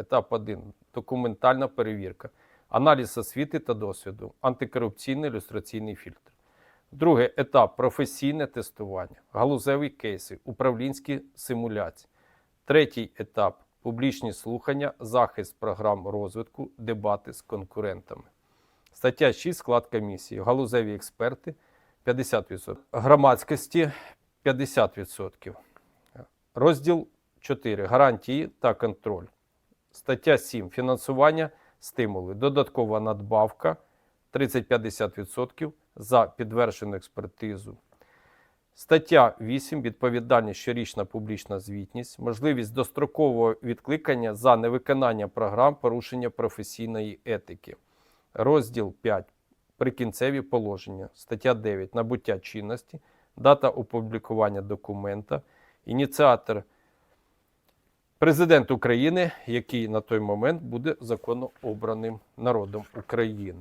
Етап 1. Документальна перевірка. Аналіз освіти та досвіду. Антикорупційний ілюстраційний фільтр. Другий етап професійне тестування, галузеві кейси, управлінські симуляції. Третій етап публічні слухання, захист програм розвитку, дебати з конкурентами. Стаття 6. Склад комісії. Галузеві експерти 50%. Громадськості 50%. Розділ 4. Гарантії та контроль. Стаття 7. Фінансування, стимули. Додаткова надбавка 30-50% за підтверджену експертизу. Стаття 8. Відповідальність щорічна публічна звітність, можливість дострокового відкликання за невиконання програм порушення професійної етики. Розділ 5. Прикінцеві положення. Стаття 9. Набуття чинності, дата опублікування документа, ініціатор президент України, який на той момент буде законно обраним народом України.